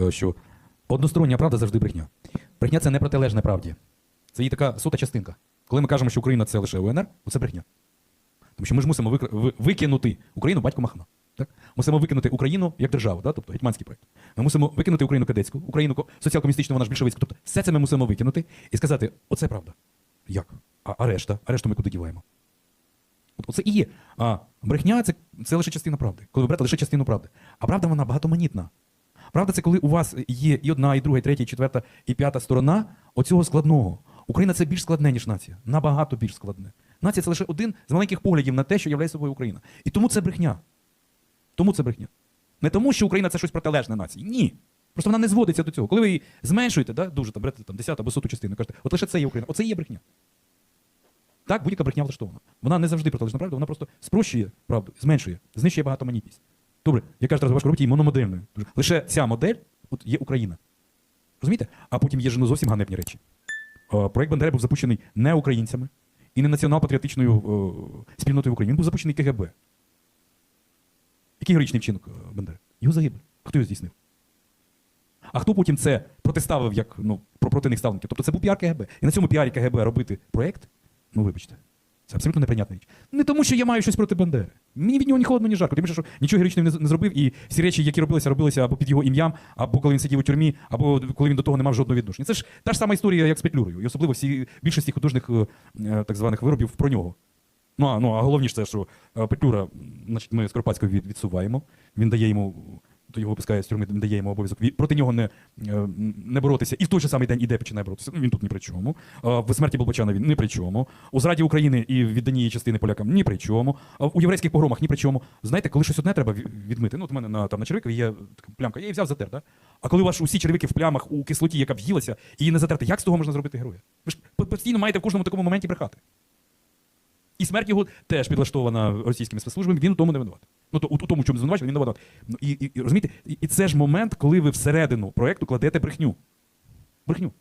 е, що одностороння правда завжди брехня. Брехня це не протилежна правді. Це її така сота частинка. Коли ми кажемо, що Україна це лише УНР, це брехня. Тому що ми ж мусимо викинути Україну батько Махна. Так? Мусимо викинути Україну як державу, да? тобто гетьманський проект. Ми мусимо викинути Україну кадетську, Україну соціал-комуністичну, вона ж більшовицьку. Тобто все це ми мусимо викинути і сказати, оце правда. Як? А, а решта? А решту ми куди діваємо? От, оце і є. А брехня це, це лише частина правди. Коли ви берете лише частину правди. А правда вона багатоманітна. Правда, це коли у вас є і одна, і друга, і третя, і четверта, і п'ята сторона оцього складного. Україна це більш складне, ніж нація. Набагато більш складне. Нація це лише один з маленьких поглядів на те, що являє собою Україна. І тому це брехня. Тому це брехня. Не тому, що Україна це щось протилежне нації. Ні. Просто вона не зводиться до цього. Коли ви її зменшуєте, да, дуже там берете там, 10 або 100 частину, кажете, от лише це є Україна. Оце і є брехня. Так, будь-яка брехня влаштована. Вона не завжди протилежна правда, вона просто спрощує правду, зменшує, знищує багатоманітність. Добре, яка ж зараз важко робити її мономодельною. Лише ця модель от є Україна. Розумієте? А потім є ж ну, зовсім ганебні речі. Е, Проект Бандери був запущений не українцями і не націонал-патріотичною е, спільнотою України. Він був запущений КГБ. Який героїчний вчинок е, Бандери? Його загибель. Хто його здійснив? А хто потім це протиставив як ну, про проти них ставленників? Тобто це був піар КГБ. І на цьому піарі КГБ робити проєкт, ну вибачте, це абсолютно неприйнятна річ. Не тому, що я маю щось проти Бандери. Мені від нього ні холодно, ні жарко. Тим що нічого героїчного не, зробив, і всі речі, які робилися, робилися або під його ім'ям, або коли він сидів у тюрмі, або коли він до того не мав жодного відношення. Це ж та ж сама історія, як з Петлюрою. І особливо всі більшості художніх е, е, так званих виробів про нього. Ну а, ну, а головніше це, що е, Петлюра, значить, ми Скоропадського від, відсуваємо. Він дає йому, то його випускає з тюрми, він дає йому обов'язок проти нього не, е, не боротися. І в той же самий день іде починає боротися. Ну, він тут ні при чому. Е, В смерті Болбочана він ні при чому. У зраді України і відданні її частини полякам ні при чому. У єврейських погромах ні при чому. Знаєте, коли щось одне треба відмити. Ну, от у мене на, там, на червикові є така плямка, я її взяв затер. Да? А коли у вас усі червики в плямах у кислоті, яка в'їлася, її не затерти, як з того можна зробити героя? Ви ж постійно маєте в кожному такому моменті брехати. І смерть його теж підлаштована російськими спецслужбами, він у тому не винуватий. Ну, то, у, у тому, чому звинувачений, він не винуватий. Ну, і, і, і, розумієте, і, і це ж момент, коли ви всередину проєкту кладете брехню. Брехню.